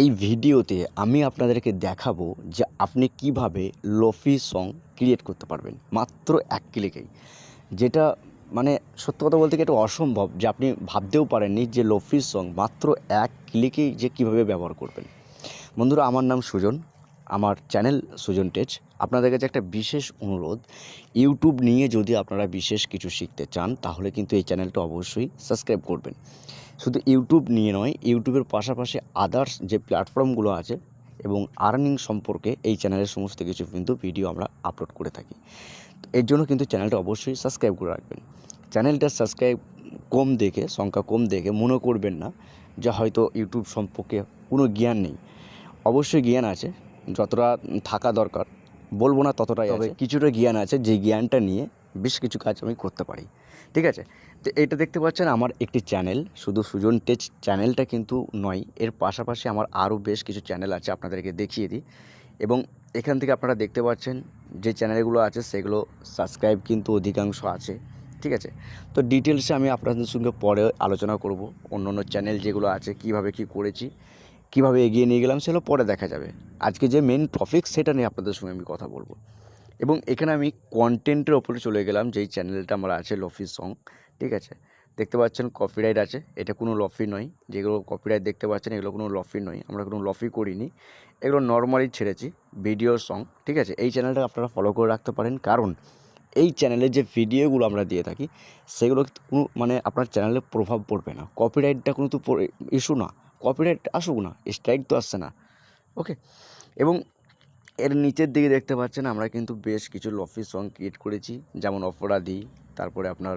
এই ভিডিওতে আমি আপনাদেরকে দেখাবো যে আপনি কীভাবে লোফি সং ক্রিয়েট করতে পারবেন, মাত্র এক ক্লিকেই যেটা মানে সত্য কথা বলতে কি এটা অসম্ভব যে আপনি ভাবতেও পারেননি যে লোফি সং মাত্র এক ক্লিকেই যে কীভাবে ব্যবহার করবেন। বন্ধুরা, আমার নাম সুজন, আমার চ্যানেল সুজন টেচ আপনাদের কাছে একটা বিশেষ অনুরোধ ইউটিউব নিয়ে যদি আপনারা বিশেষ কিছু শিখতে চান, তাহলে কিন্তু এই চ্যানেলটা অবশ্যই সাবস্ক্রাইব করবেন। শুধু ইউটিউব নিয়ে নয় ইউটিউবের পাশাপাশি আদার্স যে প্ল্যাটফর্মগুলো আছে এবং আর্নিং সম্পর্কে এই চ্যানেলের সমস্ত কিছু কিন্তু ভিডিও আমরা আপলোড করে থাকি। তো এর জন্য কিন্তু চ্যানেলটা অবশ্যই সাবস্ক্রাইব করে রাখবেন। চ্যানেলটা সাবস্ক্রাইব কম দেখে সংখ্যা কম দেখে মনে করবেন না যে হয়তো ইউটিউব সম্পর্কে কোনো জ্ঞান নেই। অবশ্যই জ্ঞান আছে যতটা থাকা দরকার বলব না ততটাই তবে কিছুটা জ্ঞান আছে যে জ্ঞানটা নিয়ে বেশ কিছু কাজ আমি করতে পারি। ঠিক আছে? তো এটা দেখতে পাচ্ছেন আমার একটি চ্যানেল। শুধু সুজন টেচ চ্যানেলটা কিন্তু নয়, এর পাশাপাশি আমার আরও বেশ কিছু চ্যানেল আছে আপনাদেরকে দেখিয়ে দিই। এবং এখান থেকে আপনারা দেখতে পাচ্ছেন যে চ্যানেলগুলো আছে, সেগুলো সাবস্ক্রাইব কিন্তু অধিকাংশ আছে। ঠিক আছে? তো ডিটেলসে আমি আপনাদের সঙ্গে পরে আলোচনা করব, অন্য অন্য চ্যানেল যেগুলো আছে, কীভাবে কি করেছি, কীভাবে এগিয়ে নিয়ে গেলাম, সেগুলো পরে দেখা যাবে। আজকে যে মেন টপিক সেটা নিয়ে আপনাদের সঙ্গে আমি কথা বলব। এবং এখানে আমি কন্টেন্টের ওপরে চলে গেলাম, যেই চ্যানেলটা আমার আছে লফি সং ঠিক আছে? দেখতে পাচ্ছেন কপিরাইট আছে, এটা কোনো লফি নয়, যেগুলো কপিরাইট দেখতে পাচ্ছেন, এগুলো কোনো লফি নয়, আমরা কোনো লফি করিনি, এগুলো নর্মালি ছেড়েছি ভিডিও সং ঠিক আছে? এই চ্যানেলটা আপনারা ফলো করে রাখতে পারেন, কারণ এই চ্যানেলে যে ভিডিওগুলো আমরা দিয়ে থাকি, সেগুলো কোনো মানে আপনার চ্যানেলে প্রভাব পড়বে না কপিরাইটটা কোনো তো ইস্যু না কপিরাইট আসুক না স্ট্রাইক তো আসছে না ওকে এবং এর নিচের দিকে দেখতে পাচ্ছেন আমরা কিন্তু বেশ কিছু লফি সং ক্রিয়েট করেছি। যেমন অপরাধী, তারপরে আপনার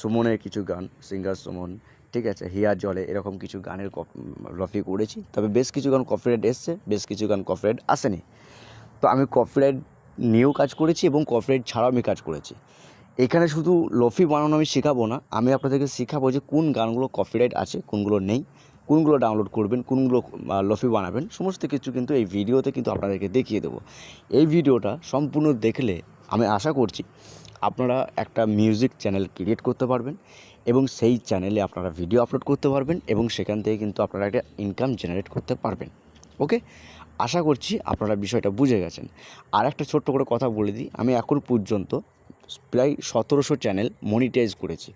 সুমনের কিছু গান সিঙ্গার সুমন, ঠিক আছে? হিয়া জলে, এরকম কিছু গানের লফি করেছি। তবে বেশ কিছু গান কপিরাইট এসছে, বেশ কিছু গান কপিরাইট আসেনি। তো আমি কপিরাইট নিয়েও কাজ করেছি এবং কপিরাইট ছাড়াও আমি কাজ করেছি। এখানে শুধু লফি বানানো আমি শেখাবো না, আমি আপনাদেরকে শেখাবো যে কোন গানগুলো কপিরাইট আছে, কোনগুলো নেই। কোনগুলো ডাউনলোড করবেন, কোনগুলো লফি বানাবেন, সমস্ত কিছু কিন্তু এই ভিডিওতে কিন্তু আপনাদেরকে দেখিয়ে দেবো। এই ভিডিওটা সম্পূর্ণ দেখলে আমি আশা করছি আপনারা একটা মিউজিক চ্যানেল ক্রিয়েট করতে পারবেন এবং সেই চ্যানেলে আপনারা ভিডিও আপলোড করতে পারবেন এবং সেখান থেকে কিন্তু আপনারা একটা ইনকাম জেনারেট করতে পারবেন। ওকে আশা করছি আপনারা বিষয়টা বুঝে গেছেন। আর একটা ছোট্ট করে কথা বলে দিই, আমি এখন পর্যন্ত প্রায় সতেরোশো চ্যানেল মনিটাইজ করেছি।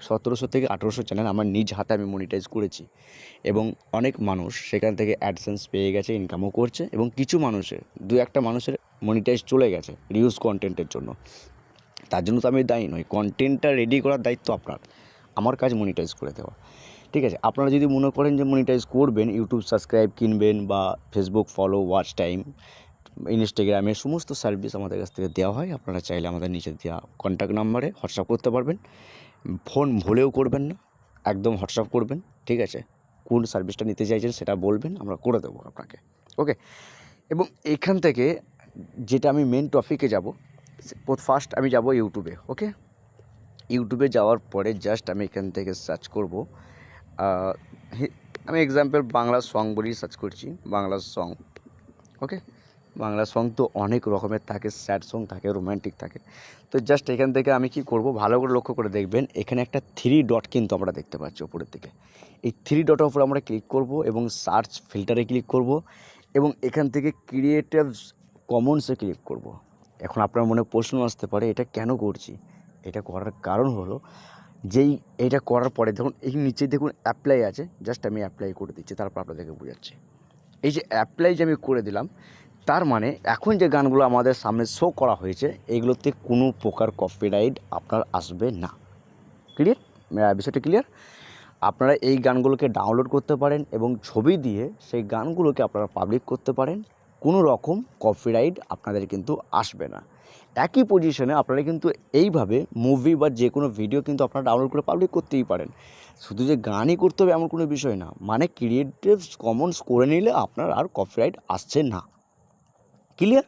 সতেরোশো থেকে আঠেরোশো চ্যানেল আমার নিজ হাতে আমি মনিটাইজ করেছি। এবং অনেক মানুষ সেখান থেকে অ্যাডসেন্স পেয়ে গেছে ইনকামও করছে এবং কিছু মানুষের, দু একটা মানুষের মনিটাইজ চলে গেছে রিউজ কন্টেন্টের জন্য। তার জন্য তো আমি দায়ী নই কন্টেন্টটা রেডি করার দায়িত্ব আপনার। আমার কাজ মনিটাইজ করে দেওয়া। ঠিক আছে, আপনারা যদি মনে করেন যে মনিটাইজ করবেন ইউটিউব সাবস্ক্রাইব কিনবেন বা ফেসবুক ফলো ওয়াচ টাইম ইনস্টাগ্রামে সমস্ত সার্ভিস আমাদের কাছ থেকে দেওয়া হয়। আপনারা চাইলে আমাদের নিচে দেওয়া কন্ট্যাক্ট নাম্বারে হোয়াটসঅ্যাপ করতে পারবেন। ফোন ভুলেও করবেন না, একদম হোয়াটসঅ্যাপ করবেন, ঠিক আছে? কোন সার্ভিসটা নিতে চাইছেন সেটা বলবেন, আমরা করে দেবো আপনাকে, ওকে? এবং এখান থেকে যেটা আমি মেন টপিকে যাব ফার্স্ট আমি যাব ইউটিউবে, ওকে? ইউটিউবে যাওয়ার পরে জাস্ট আমি এখান থেকে সার্চ করব আমি এক্সাম্পল বাংলা সং বলি সার্চ করছি, Bangla song okay? Bangla song তো অনেক রকমের থাকে স্যাড সং থাকে রোম্যান্টিক থাকে। তো জাস্ট এখান থেকে আমি কি করব? ভালো করে লক্ষ্য করে দেখবেন, এখানে একটা থ্রি ডট কিন্তু আমরা দেখতে পাচ্ছি উপরের দিকে। এই থ্রি ডটের উপর আমরা ক্লিক করব এবং সার্চ ফিল্টারে ক্লিক করব এবং এখান থেকে ক্রিয়েটিভস কমনসে ক্লিক করব। এখন আপনার মনে প্রশ্ন আসতে পারে, এটা কেন করছি? এটা করার কারণ হলো, যেই এটা করার পরে দেখুন, এই নিচে দেখুন অ্যাপ্লাই আছে জাস্ট আমি অ্যাপ্লাই করে দিচ্ছি, তারপর আপনাদেরকে বোঝাচ্ছি। এই যে অ্যাপ্লাই যে আমি করে দিলাম তার মানে এখন যে গানগুলো আমাদের সামনে শো করা হয়েছে, এগুলোতে কোনো প্রকার কপিরাইট আপনার আসবে না। ক্লিয়ার বিষয়টা ক্লিয়ার আপনারা এই গানগুলোকে ডাউনলোড করতে পারেন এবং ছবি দিয়ে সেই গানগুলোকে আপনারা পাবলিক করতে পারেন। কোনো রকম কপিরাইট আপনাদের কিন্তু আসবে না। একই পজিশনে আপনারা কিন্তু এইভাবে মুভি বা যে কোনো ভিডিও কিন্তু আপনারা ডাউনলোড করে পাবলিক করতেই পারেন। শুধু যে গানই করতে হবে এমন কোনো বিষয় না। মানে ক্রিয়েটিভ কমন্স করে নিলে আপনার আর কপিরাইট আসছে না। ক্লিয়ার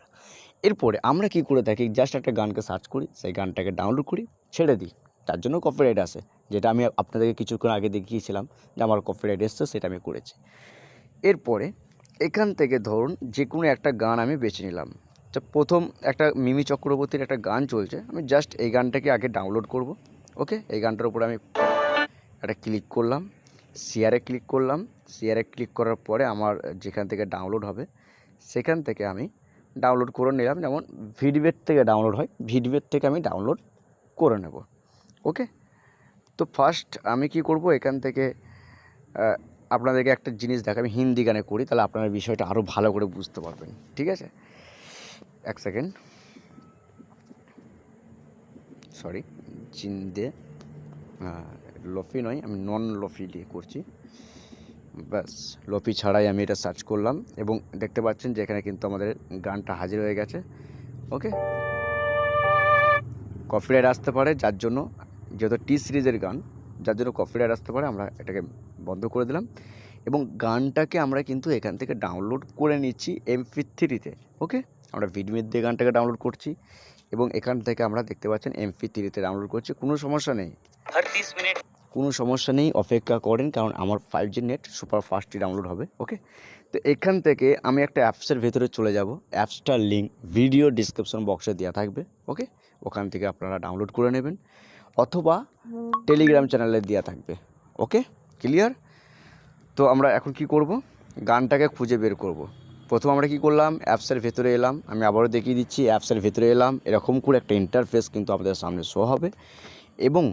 এরপরে আমরা কি করে থাকি জাস্ট একটা গানকে সার্চ করি, সেই গানটাকে ডাউনলোড করি, ছেড়ে দিই। তার জন্য কপিরাইট আসে যেটা আমি আপনাদেরকে কিছুক্ষণ আগে দেখিয়েছিলাম যে আমার কপিরাইট এসছে, সেটা আমি করেছি। এরপরে এখান থেকে ধরুন যে কোনো একটা গান আমি বেছে নিলাম। তো প্রথম একটা মিমি চক্রবর্তীর একটা গান চলছে, আমি জাস্ট এই গানটাকে আগে ডাউনলোড করব ওকে এই গানটার উপরে আমি একটা ক্লিক করলাম শেয়ারে ক্লিক করলাম শেয়ারে ক্লিক করার পরে আমার যেখান থেকে ডাউনলোড হবে, সেখান থেকে আমি ডাউনলোড করে নিলাম। যেমন ভিডিওর থেকে ডাউনলোড হয় ভিডিওর থেকে আমি ডাউনলোড করে নেব। ওকে তো ফার্স্ট আমি কি করব? এখান থেকে আপনাদেরকে একটা জিনিস দেখা আমি হিন্দি গানে করি, তাহলে আপনারা বিষয়টা আরও ভালো করে বুঝতে পারবেন। ঠিক আছে? এক সেকেন্ড সরি জিন্দে লফি নয়, আমি নন লফি দিয়ে করছি। ব্যাস, লোপি ছাড়াই আমি এটা সার্চ করলাম এবং দেখতে পাচ্ছেন যে এখানে কিন্তু আমাদের গানটা হাজির হয়ে গেছে। ওকে কপিরাইট আসতে পারে, যার জন্য যেহেতু টি সিরিজের গান, যার জন্য কপিরাইট আসতে পারে, আমরা এটাকে বন্ধ করে দিলাম। এবং গানটাকে আমরা কিন্তু এখান থেকে ডাউনলোড করে নিচ্ছি এমপি থ্রিতে ওকে আমরা ভিডমির দিয়ে গানটাকে ডাউনলোড করছি এবং এখান থেকে আমরা দেখতে পাচ্ছেন এমপি থ্রিতে ডাউনলোড করছি, কোনো সমস্যা নেই। মিনিট কোনো সমস্যা নেই, অপেক্ষা করেন, কারণ আমার ফাইভ জি নেট সুপার ফাস্টই ডাউনলোড হবে ওকে তো এখান থেকে আমি একটা অ্যাপসের ভেতরে চলে যাব। অ্যাপসটার লিঙ্ক ভিডিও ডিসক্রিপশন বক্সে দেওয়া থাকবে ওকে ওখান থেকে আপনারা ডাউনলোড করে নেবেন, অথবা টেলিগ্রাম চ্যানেলে দেওয়া থাকবে ওকে ক্লিয়ার তো আমরা এখন কি করব? গানটাকে খুঁজে বের করব। প্রথম আমরা কি করলাম? অ্যাপসের ভেতরে এলাম, আমি আবারও দেখিয়ে দিচ্ছি অ্যাপসের ভেতরে এলাম, এরকম করে একটা ইন্টারফেস কিন্তু আপনাদের সামনে শো হবে। এবং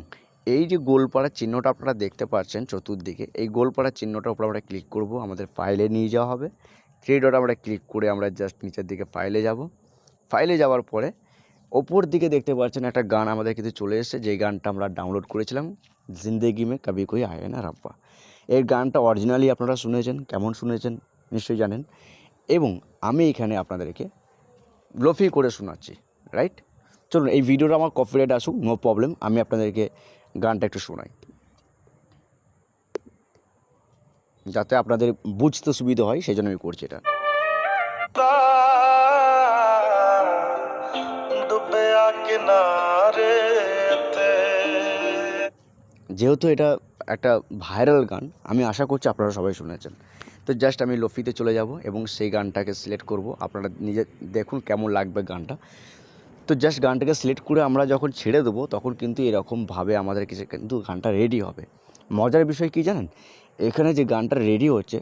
এই যে গোলপাড়ার চিহ্নটা আপনারা দেখতে পাচ্ছেন চতুর্দিকে, এই গোলপাড়ার চিহ্নটার উপর আমরা ক্লিক করব, আমাদের ফাইলে নিয়ে যাওয়া হবে। থ্রি ডট আমরা ক্লিক করে আমরা জাস্ট নিচের দিকে ফাইলে যাব। ফাইলে যাওয়ার পরে ওপর দিকে দেখতে পাচ্ছেন একটা গান আমাদের কিন্তু চলে এসেছে, যেই গানটা আমরা ডাউনলোড করেছিলাম জিন্দেগি মে কবি কই আয়ে না রাব্বা এর গানটা অরিজিনালি আপনারা শুনেছেন, কেমন শুনেছেন নিশ্চয়ই জানেন। এবং আমি এখানে আপনাদেরকে লোফি করে শোনাচ্ছি রাইট চলুন, এই ভিডিওটা আমার কপিরাইট আসুক নো প্রবলেম আমি আপনাদেরকে গানটা একটু শোনাই। যাতে আপনাদের বুঝতে সুবিধা হয় সেই জন্য আমি করছি এটা। যেহেতু এটা একটা ভাইরাল গান আমি আশা করছি আপনারা সবাই শুনেছেন। তো জাস্ট আমি লফিতে চলে যাব এবং সেই গানটাকে সিলেক্ট করব। আপনারা নিজে দেখুন কেমন লাগবে গানটা। তো জাস্ট গানটাকে সিলেক্ট করে আমরা যখন ছেড়ে দেবো তখন কিন্তু এরকমভাবে আমাদের কিছু কিন্তু গানটা রেডি হবে। মজার বিষয় কী জানেন? এখানে যে গানটা রেডি হচ্ছে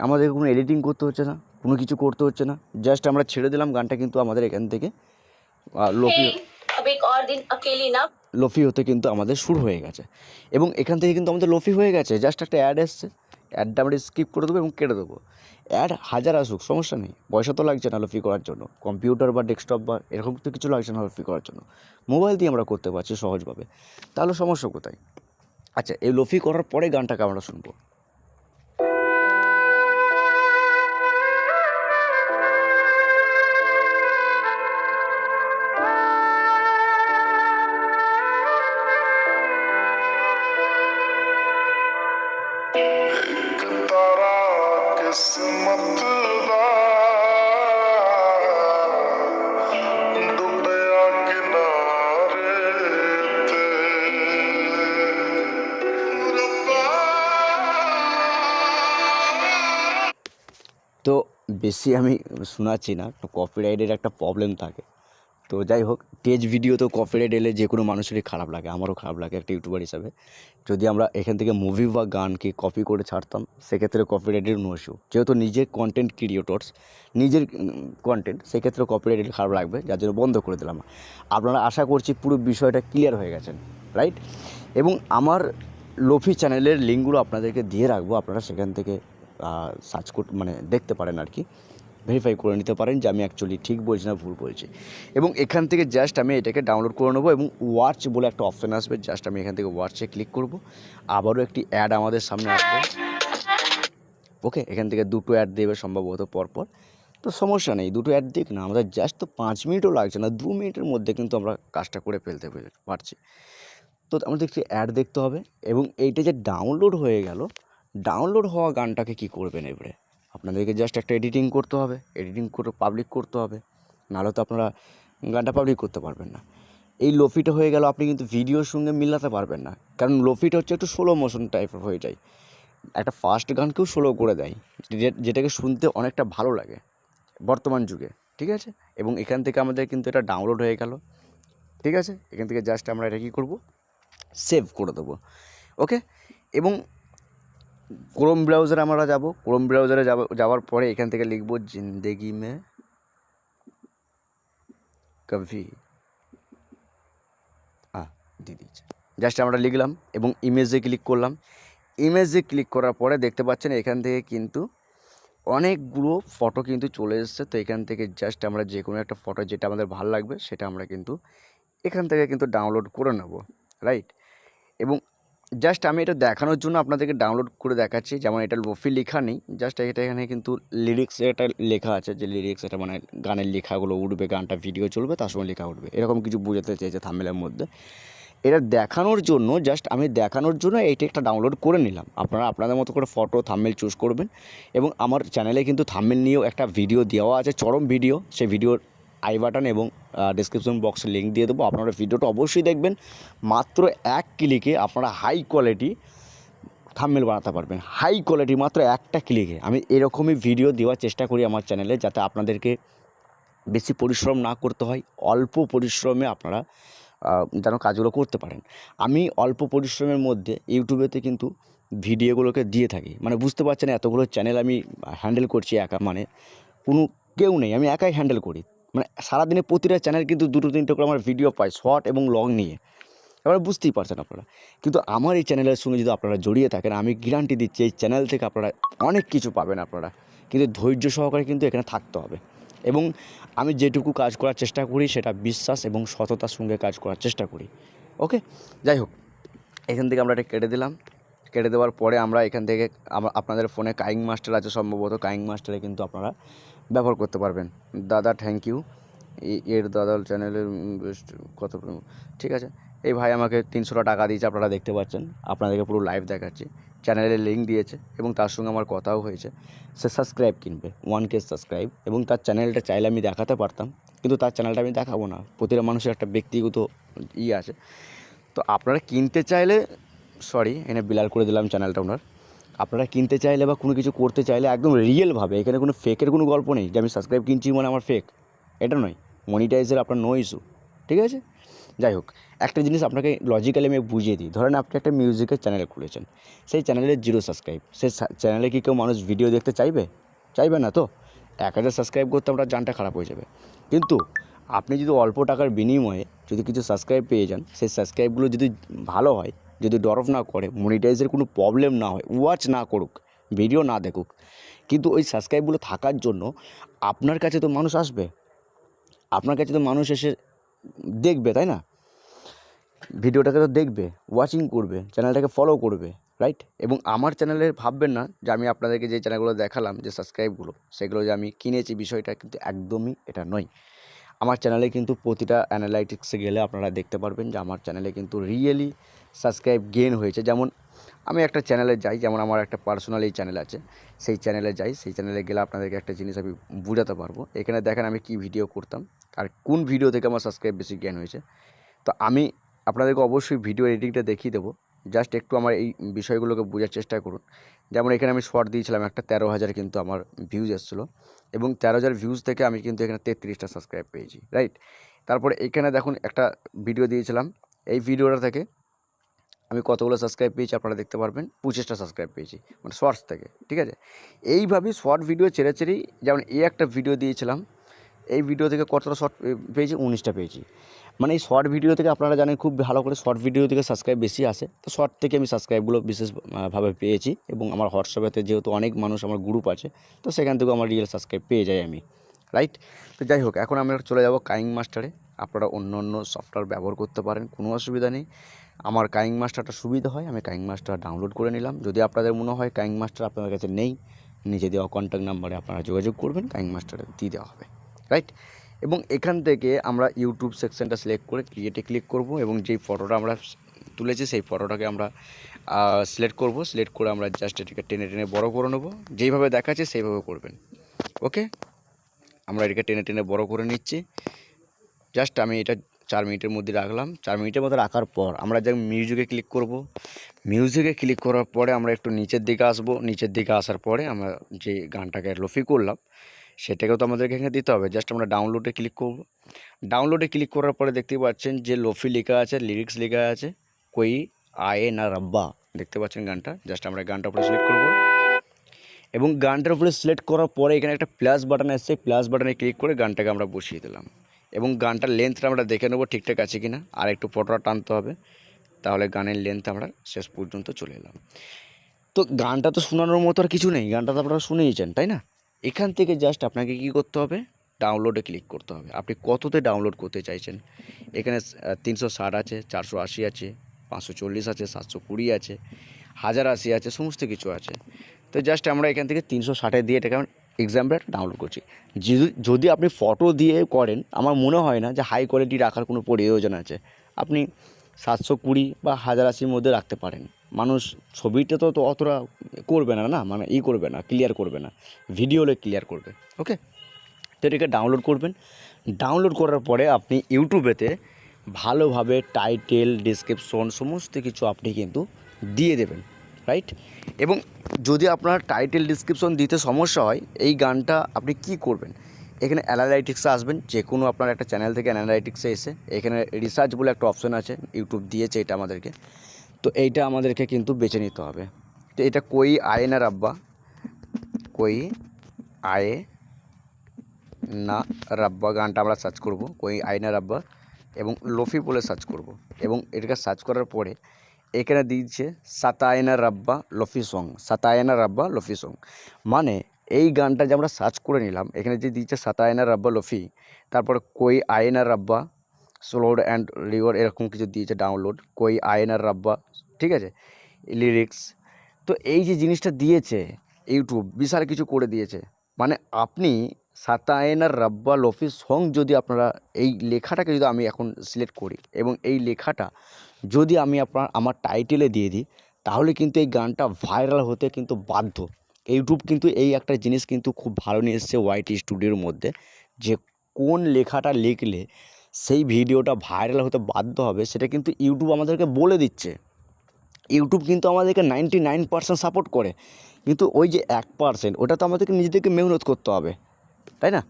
আমাদের কোনো এডিটিং করতে হচ্ছে না কোনো কিছু করতে হচ্ছে না। জাস্ট আমরা ছেড়ে দিলাম গানটা কিন্তু আমাদের এখান থেকে লোপি লফি হতে কিন্তু আমাদের শুরু হয়ে গেছে। এবং এখান থেকে কিন্তু আমাদের লফি হয়ে গেছে জাস্ট একটা অ্যাড এসছে অ্যাডটা আমরা স্কিপ করে দেবো এবং কেটে দেবো। অ্যাড হাজার আসুক, সমস্যা নেই। পয়সা তো লাগছে না লফি করার জন্য। কম্পিউটার বা ডেস্কটপ বা এরকম তো কিছু লাগছে না লফি করার জন্য। মোবাইল দিয়ে আমরা করতে পারছি সহজভাবে। তাহলে সমস্যা কোথায়? আচ্ছা এই লফি করার পরে গানটাকে আমরা শুনব। তো বেশি আমি শোনাচ্ছি না, তো কপিরাইটের একটা প্রবলেম থাকে। তো যাই হোক টেজ ভিডিও তো কপিরাইট এলে যে কোনো মানুষেরই খারাপ লাগে, আমারও খারাপ লাগে একটা ইউটিউবার হিসাবে। যদি আমরা এখান থেকে মুভি বা গানকে কপি করে ছাড়তাম, সেক্ষেত্রে কপিরাইটের নো ইস্যু যেহেতু নিজের কন্টেন্ট ক্রিয়েটর্স নিজের কন্টেন্ট সেক্ষেত্রে কপিরাইটের খারাপ লাগবে, যার জন্য বন্ধ করে দিলাম। আপনারা আশা করছি পুরো বিষয়টা ক্লিয়ার হয়ে গেছেন রাইট এবং আমার লোফি চ্যানেলের লিঙ্কগুলো আপনাদেরকে দিয়ে রাখব, আপনারা সেখান থেকে সার্চ করতে মানে দেখতে পারেন আর কি। ভেরিফাই করে নিতে পারেন যে আমি অ্যাকচুয়ালি ঠিক বলছি না ভুল বলছি। এবং এখান থেকে জাস্ট আমি এটাকে ডাউনলোড করে নেব এবং ওয়াচ বলে একটা অপশান আসবে জাস্ট আমি এখান থেকে ওয়াচে ক্লিক করব। আবারও একটি অ্যাড আমাদের সামনে আসবে। ওকে এখান থেকে দুটো অ্যাড দেবে সম্ভবত পরপর। তো সমস্যা নেই, দুটো অ্যাড দিক না, আমাদের জাস্ট তো পাঁচ মিনিটও লাগছে না, দু মিনিটের মধ্যে কিন্তু আমরা কাজটা করে ফেলতে পারছি। তো আমাদের একটি অ্যাড দেখতে হবে এবং এইটা যে ডাউনলোড হয়ে গেল ডাউনলোড হওয়া গানটাকে কি করবেন এবারে? আপনাদেরকে জাস্ট একটা এডিটিং করতে হবে এডিটিং করে পাবলিক করতে হবে, নাহলে তো আপনারা গানটা পাবলিক করতে পারবেন না। এই লোফিটা হয়ে গেল, আপনি কিন্তু ভিডিওর সঙ্গে মিলাতে পারবেন না। কারণ লোফিটা হচ্ছে একটু স্লো মোশন টাইপের হয়ে যায়। একটা ফাস্ট গানকেও স্লো করে দেয় যেটাকে শুনতে অনেকটা ভালো লাগে বর্তমান যুগে, ঠিক আছে? এবং এখান থেকে আমাদের কিন্তু এটা ডাউনলোড হয়ে গেল, ঠিক আছে? এখান থেকে জাস্ট আমরা এটা কী করব? সেভ করে দেবো ওকে এবং ক্রোম ব্রাউজারে আমরা যাব। ক্রোম ব্রাউজারে যাওয়ার পরে এখান থেকে লিখব জিন্দেগি মে কভি। হ্যাঁ দিয়ে জাস্ট আমরা লিখলাম এবং ইমেজে ক্লিক করলাম। ইমেজে ক্লিক করার পরে দেখতে পাচ্ছেন এখান থেকে কিন্তু অনেকগুলো ফটো কিন্তু চলে এসেছে। তো এখান থেকে জাস্ট আমরা যে কোনো একটা ফটো যেটা আমাদের ভালো লাগবে সেটা আমরা কিন্তু এখান থেকে কিন্তু ডাউনলোড করে নেব। রাইট এবং জাস্ট আমি এটা দেখানোর জন্য আপনাদেরকে ডাউনলোড করে দেখাচ্ছি, যেমন এটা লোফি লেখা নেই। জাস্ট এটা এখানে কিন্তু লিরিক্স এটা লেখা আছে, যে লিরিক্স এটা মানে গানের লেখাগুলো উঠবে, গানটা ভিডিও চলবে, তার সঙ্গে লেখা উঠবে। এরকম কিছু বোঝাতে চেয়েছে থামেলের মধ্যে। এটা দেখানোর জন্য জাস্ট আমি দেখানোর জন্য এইটা একটা ডাউনলোড করে নিলাম। আপনারা আপনাদের মতো করে ফটো থাম্মেল চুজ করবেন। এবং আমার চ্যানেলে কিন্তু থাম্মেল নিয়েও একটা ভিডিও দেওয়া আছে, চরম ভিডিও সেই ভিডিওর আই বাটন এবং ডিসক্রিপশন বক্সে লিঙ্ক দিয়ে দেবো। আপনারা ভিডিওটা অবশ্যই দেখবেন। মাত্র এক ক্লিকে আপনারা হাই কোয়ালিটি থাম্মেল বানাতে পারবেন। হাই কোয়ালিটি মাত্র একটা ক্লিকে আমি এরকমই ভিডিও দেওয়ার চেষ্টা করি আমার চ্যানেলে যাতে আপনাদেরকে বেশি পরিশ্রম না করতে হয়। অল্প পরিশ্রমে আপনারা যেন কাজগুলো করতে পারেন। আমি অল্প পরিশ্রমের মধ্যে ইউটিউবেতে কিন্তু ভিডিওগুলোকে দিয়ে থাকি। মানে বুঝতে পারছেন এতগুলো চ্যানেল আমি হ্যান্ডেল করছি একা। মানে কোনো কেউ নেই। আমি একাই হ্যান্ডেল করি। মানে সারাদিনে প্রতিটা চ্যানেল কিন্তু দুটো তিনটে করে আমার ভিডিও পাই শর্ট এবং লং নিয়ে। এবার বুঝতেই পারছেন আপনারা। কিন্তু আমার এই চ্যানেলের সঙ্গে যদি আপনারা জড়িয়ে থাকেন, আমি গ্যারান্টি দিচ্ছি এই চ্যানেল থেকে আপনারা অনেক কিছু পাবেন আপনারা। কিন্তু ধৈর্য সহকারে কিন্তু এখানে থাকতে হবে। এবং আমি যেটুকু কাজ করার চেষ্টা করি, সেটা বিশ্বাস এবং সততার সঙ্গে কাজ করার চেষ্টা করি। ওকে যাই হোক, এখান থেকে আমরা এটা কেটে দিলাম। কেটে দেওয়ার পরে আমরা এখান থেকে আপনাদের ফোনে কাইং মাস্টার আছে সম্ভবত। কাইং মাস্টারে কিন্তু আপনারা ব্যবহার করতে পারবেন। দাদা থ্যাংক ইউ এর দাদার চ্যানেলের উম, কত ঠিক আছে। এই ভাই আমাকে তিনশোটা টাকা দিয়েছে আপনারা দেখতে পাচ্ছেন। আপনাদেরকে পুরো লাইভ দেখাচ্ছি। চ্যানেলের লিঙ্ক দিয়েছে এবং তার সঙ্গে আমার কথাও হয়েছে। সে সাবস্ক্রাইব কিনবে ওয়ান কে সাবস্ক্রাইব এবং তার চ্যানেলটা চাইলে আমি দেখাতে পারতাম কিন্তু তার চ্যানেলটা আমি দেখাবো না। প্রতিটা মানুষের একটা ব্যক্তিগত ই আছে। তো আপনারা কিনতে চাইলে সরি এনে বিলাল করে দিলাম চ্যানেলটা ওনার। আপনারা কিনতে চাইলে বা কোনো কিছু করতে চাইলে একদম রিয়েলভাবে এখানে কোনো ফেকের কোনো গল্প নেই। যে আমি সাবস্ক্রাইব কিনছি মানে আমার ফেক এটা নয়। মনিটাইজের আপনার নো ইস্যু ঠিক আছে? যাই হোক, একটা জিনিস আপনাকে লজিক্যালি আমি বুঝিয়ে দিই। ধরেন আপনি একটা মিউজিকের চ্যানেল খুলেছেন, সেই চ্যানেলের জিরো সাবস্ক্রাইব সেই চ্যানেলে কি কেউ মানুষ ভিডিও দেখতে চাইবে? চাইবে না তো? এক হাজার সাবস্ক্রাইব করতে আপনার জানটা খারাপ হয়ে যাবে। কিন্তু আপনি যদি অল্প টাকার বিনিময়ে যদি কিছু সাবস্ক্রাইব পেয়ে যান, সেই সাবস্ক্রাইবগুলো যদি ভালো হয় যদি ডরফ না করে মনিটাইজের কোনো প্রবলেম না হয় ওয়াচ না করুক ভিডিও না দেখুক, কিন্তু ওই সাবস্ক্রাইবগুলো থাকার জন্য আপনার কাছে তো মানুষ আসবে। আপনার কাছে তো মানুষ এসে দেখবে, তাই না? ভিডিওটাকে তো দেখবে ওয়াচিং করবে চ্যানেলটাকে ফলো করবে রাইট এবং আমার চ্যানেলে ভাববেন না যে আমি আপনাদেরকে যে চ্যানেলগুলো দেখালাম, যে সাবস্ক্রাইবগুলো সেগুলো যে আমি কিনেছি, বিষয়টা কিন্তু একদমই এটা নয়। আমার চ্যানেলে কিন্তু প্রতিটা অ্যানালাইটিক্সে গেলে আপনারা দেখতে পারবেন যে আমার চ্যানেলে কিন্তু রিয়েলি সাবস্ক্রাইব গেন হয়েছে। যেমন আমি একটা চ্যানেলে যাই, যেমন আমার একটা পার্সোনাল এই চ্যানেল আছে, সেই চ্যানেলে যাই, সেই চ্যানেলে গেলে আপনাদেরকে একটা জিনিস আমি বোঝাতে পারব। এখানে দেখেন আমি কি ভিডিও করতাম আর কোন ভিডিও থেকে আমার সাবস্ক্রাইব বেশি জ্ঞান হয়েছে। তো আমি আপনাদেরকে অবশ্যই ভিডিও এডিটিংটা দেখিয়ে দেবো। জাস্ট একটু আমার এই বিষয়গুলোকে বোঝার চেষ্টা করুন। যেমন এখানে আমি শর্ট দিয়েছিলাম, একটা তেরো হাজার কিন্তু আমার ভিউজ এসেছিল এবং তেরো হাজার ভিউজ থেকে আমি কিন্তু এখানে তেত্রিশটা সাবস্ক্রাইব পেয়েছি রাইট তারপরে এখানে দেখুন একটা ভিডিও দিয়েছিলাম। এই ভিডিওটা থেকে আমি কতগুলো সাবস্ক্রাইব পেয়েছি আপনারা দেখতে পারবেন, পঁচিশটা সাবস্ক্রাইব পেয়েছি মানে শর্টস থেকে, ঠিক আছে? এইভাবেই শর্ট ভিডিও ছেড়ে ছেড়েই, যেমন এই একটা ভিডিও দিয়েছিলাম, এই ভিডিও থেকে কতটা শর্ট পেয়েছি? উনিশটা পেয়েছি। মানে এই শর্ট ভিডিও থেকে আপনারা জানেন খুব ভালো করে শর্ট ভিডিও থেকে সাবস্ক্রাইব বেশি আসে। তো শর্ট থেকে আমি সাবস্ক্রাইবগুলো বিশেষভাবে পেয়েছি এবং আমার হোয়াটসঅ্যাপেতে যেহেতু অনেক মানুষ আমার গ্রুপ আছে, তো সেখান থেকেও আমার রিয়েল সাবস্ক্রাইব পেয়ে যাই আমি রাইট তো যাই হোক, এখন আমরা চলে যাব কাইং মাস্টারে। আপনারা অন্য অন্য সফটওয়্যার ব্যবহার করতে পারেন, কোনো অসুবিধা নেই। আমার কাইং মাস্টারটা সুবিধা হয়, আমি কাইং মাস্টার ডাউনলোড করে নিলাম। যদি আপনাদের মনে হয় কাইং মাস্টার আপনাদের কাছে নেই, নিজে দেওয়া কন্ট্যাক্ট নাম্বারে আপনারা যোগাযোগ করবেন কাইং মাস্টারে দিয়ে দেওয়া হবে। রাইট এবং এখান থেকে আমরা ইউটিউব সেকশনটা সিলেক্ট করে ক্রিয়েটে ক্লিক করব এবং যেই ফটোটা আমরা তুলেছি, সেই ফটোটাকে আমরা সিলেক্ট করব। সিলেক্ট করে আমরা জাস্ট এটাকে টেনে টেনে বড় করে নেব। যেইভাবে দেখাচ্ছে, সেইভাবে করবেন। ওকে আমরা এটাকে টেনে টেনে বড় করে নিচ্ছি। জাস্ট আমি এটা চার মিনিটের মধ্যে রাখলাম। চার মিনিটের মধ্যে রাখার পর আমরা যখন মিউজিকে ক্লিক করব মিউজিকে ক্লিক করার পরে আমরা একটু নিচের দিকে আসব। নিচের দিকে আসার পরে আমরা যে গানটাকে লফি করলাম, সেটাকেও তো আমাদেরকে এখানে দিতে হবে। জাস্ট আমরা ডাউনলোডে ক্লিক করব। ডাউনলোডে ক্লিক করার পরে দেখতে পাচ্ছেন যে লফি লেখা আছে লিরিক্স লেখা আছে কই আয়ে না রাব্বা দেখতে পাচ্ছেন গানটা। জাস্ট আমরা গানটা উপরে সিলেক্ট করব। এবং গানটার উপরে সিলেক্ট করার পরে এখানে একটা প্লাস বাটন আসছে প্লাস বাটনে ক্লিক করে গানটাকে আমরা বসিয়ে দিলাম। এবং গানটার লেন্থটা আমরা দেখে নেব ঠিকঠাক আছে কি না আর একটু ফটোটা টানতে হবে, তাহলে গানের লেন্থ আমরা শেষ পর্যন্ত চলে এলাম। তো গানটা তো শোনানোর মতো আর কিছু নেই, গানটা তো আপনারা শুনেইছেন, তাই না? এখান থেকে জাস্ট আপনাকে কি করতে হবে? ডাউনলোডে ক্লিক করতে হবে। আপনি কততে ডাউনলোড করতে চাইছেন? এখানে তিনশো ষাট আছে, চারশো আশি আছে, পাঁচশো চল্লিশ আছে, সাতশো কুড়ি আছে, হাজার আশি আছে, সমস্ত কিছু আছে। তো জাস্ট আমরা এখান থেকে তিনশো ষাটে দিয়ে এটাকে এক্সাম্পল ডাউনলোড করছি। যদি আপনি ফটো দিয়ে করেন, আমার মনে হয় না যে হাই কোয়ালিটি রাখার কোনো প্রয়োজন আছে। আপনি সাতশো কুড়ি বা হাজার আশির মধ্যে রাখতে পারেন। মানুষ ছবিটা তো তো অতটা করবে না না? মানে ই করবে না ক্লিয়ার করবে না। ভিডিও হলে ক্লিয়ার করবে ওকে তো এটাকে ডাউনলোড করবেন। ডাউনলোড করার পরে আপনি ইউটিউবেতে ভালোভাবে টাইটেল ডিসক্রিপশন সমস্ত কিছু আপনি কিন্তু দিয়ে দেবেন। রাইট এবং যদি আপনার টাইটেল ডিসক্রিপশন দিতে সমস্যা হয়, এই গানটা আপনি কি করবেন? এখানে অ্যানালাইটিক্সে আসবেন যে কোনো আপনার একটা চ্যানেল থেকে অ্যানালাইটিক্সে এসে, এখানে রিসার্চ বলে একটা অপশন আছে ইউটিউব দিয়েছে এটা আমাদেরকে। তো এইটা আমাদেরকে কিন্তু বেছে নিতে হবে। তো এটা কই আয়ে না রাব্বা? কই আয়ে না রাব্বা গানটা আমরা সার্চ করব, কই আয়না রাব্বা? এবং লোফি বলে সার্চ করব। এবং এটাকে সার্চ করার পরে এখানে দিয়েছে, সাতায়না রাব্বা লফি সং, সাতায়না রাব্বা লফি সং। মানে এই গানটা যে আমরা সার্চ করে নিলাম, এখানে যে দিয়েছে, সাতায়না রাব্বা লফি তারপর কই আয়না রাব্বা স্লোড অ্যান্ড রিওয়ার এরকম কিছু দিয়েছে ডাউনলোড, কই আয়না রাব্বা ঠিক আছে, লিরিক্স তো এই যে জিনিসটা দিয়েছে ইউটিউব, বিশাল কিছু করে দিয়েছে। মানে আপনি সাতায়নার রাব্বা লফি সং যদি আপনারা, এই লেখাটাকে যদি আমি এখন সিলেক্ট করি, এবং এই লেখাটা যদি আমি আপনার, আমার টাইটেলে দিয়ে দিই, তাহলে কিন্তু এই গানটা ভাইরাল হতে কিন্তু বাধ্য। ইউটিউব কিন্তু এই একটা জিনিস কিন্তু খুব ভালো নিয়ে এসছে ওয়াইটি স্টুডিওর মধ্যে, যে কোন লেখাটা লিখলে সেই ভিডিওটা ভাইরাল হতে বাধ্য হবে, সেটা কিন্তু ইউটিউব আমাদেরকে বলে দিচ্ছে। ইউটিউব কিন্তু আমাদেরকে নাইনটি নাইন পার্সেন্ট সাপোর্ট করে। কিন্তু ওই যে এক পার্সেন্ট ওটা তো আমাদেরকে নিজেদেরকে মেহনত করতে হবে, তাই না?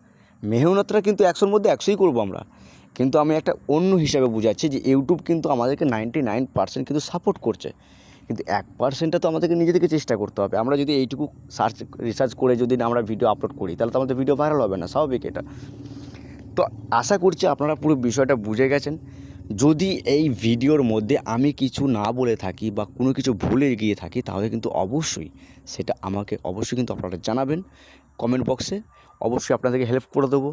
মেহনতটা কিন্তু একশোর মধ্যে একশোই করব আমরা। কিন্তু আমি একটা অন্য হিসাবে বুঝাচ্ছি যে ইউটিউব কিন্তু আমাদেরকে নাইনটি নাইন পার্সেন্ট কিন্তু সাপোর্ট করছে। কিন্তু এক পার্সেন্টটা তো আমাদেরকে নিজেদেরকে চেষ্টা করতে হবে। আমরা যদি এইটুকু সার্চ রিসার্চ করে যদি আমরা ভিডিও আপলোড করি, তাহলে তো আমাদের ভিডিও ভাইরাল হবে না, স্বাভাবিক এটা। তো আশা করছি আপনারা পুরো বিষয়টা বুঝে গেছেন। যদি এই ভিডিওর মধ্যে আমি কিছু না বলে থাকি বা কোনো কিছু ভুলে গিয়ে থাকি, তাহলে কিন্তু অবশ্যই সেটা আমাকে অবশ্যই কিন্তু আপনারা জানাবেন। কমেন্ট বক্সে অবশ্যই আপনাদেরকে হেল্প করে দেবো।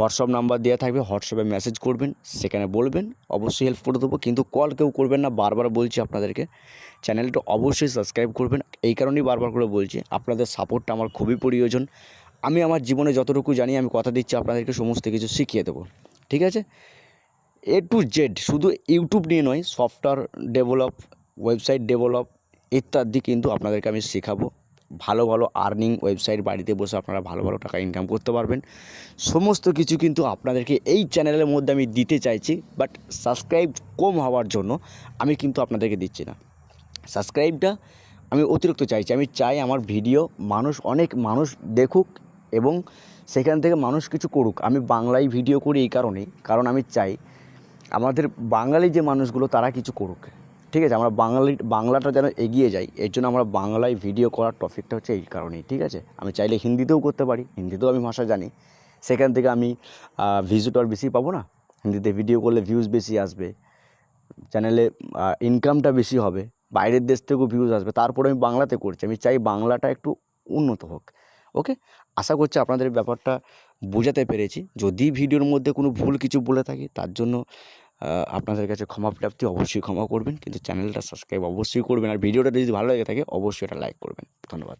হোয়াটসঅ্যাপ নাম্বার দেওয়া থাকবে, হোয়াটসঅ্যাপে মেসেজ করবেন, সেখানে বলবেন, অবশ্যই হেল্প করে দেবো, কিন্তু কল কেউ করবেন না, বারবার বলছি আপনাদেরকে। চ্যানেলটা অবশ্যই সাবস্ক্রাইব করবেন, এই কারণেই বারবার করে বলছি, আপনাদের সাপোর্টটা আমার খুবই প্রয়োজন। আমি আমার জীবনে যতটুকু জানি, আমি কথা দিচ্ছি, আপনাদেরকে সমস্ত কিছু শিখিয়ে দেবো। ঠিক আছে? এ টু জেড শুধু ইউটিউব নিয়ে নয় সফটওয়্যার ডেভেলপ ওয়েবসাইট ডেভেলপ ইত্যাদি কিন্তু আপনাদেরকে আমি শেখাবো। ভালো ভালো আর্নিং ওয়েবসাইট বাড়িতে বসে আপনারা ভালো ভালো টাকা ইনকাম করতে পারবেন। সমস্ত কিছু কিন্তু আপনাদেরকে এই চ্যানেলের মধ্যে আমি দিতে চাইছি বাট সাবস্ক্রাইব কম হওয়ার জন্য আমি কিন্তু আপনাদেরকে দিচ্ছি না। সাবস্ক্রাইবটা আমি অতিরিক্ত চাইছি, আমি চাই আমার ভিডিও মানুষ, অনেক মানুষ দেখুক এবং সেখান থেকে মানুষ কিছু করুক। আমি বাংলায় ভিডিও করি এই কারণেই, কারণ আমি চাই আমাদের বাঙালি যে মানুষগুলো তারা কিছু করুক। ঠিক আছে, আমরা বাঙালি, বাংলাটা যেন এগিয়ে যাই, এর জন্য আমরা বাংলায় ভিডিও করার টপিকটা হচ্ছে এই কারণেই, ঠিক আছে? আমি চাইলে হিন্দিতেও করতে পারি, হিন্দিতেও আমি ভাষা জানি। সেখান থেকে আমি ভিজিটর বেশি পাবো না, হিন্দিতে ভিডিও করলে ভিউজ বেশি আসবে চ্যানেলে ইনকামটা বেশি হবে, বাইরের দেশ থেকেও ভিউজ আসবে, তারপরে আমি বাংলাতে করছি, আমি চাই বাংলাটা একটু উন্নত হোক ওকে আশা করছি আপনাদের ব্যাপারটা বোঝাতে পেরেছি, যদি ভিডিওর মধ্যে কোনো ভুল কিছু বলে থাকি, তার জন্য আপনাদের কাছে ক্ষমা প্রাপ্তি অবশ্যই ক্ষমা করবেন, কিন্তু চ্যানেলটা সাবস্ক্রাইব অবশ্যই করবেন, আর ভিডিওটা যদি ভালো লেগে থাকে, অবশ্যই এটা লাইক করবেন। ধন্যবাদ।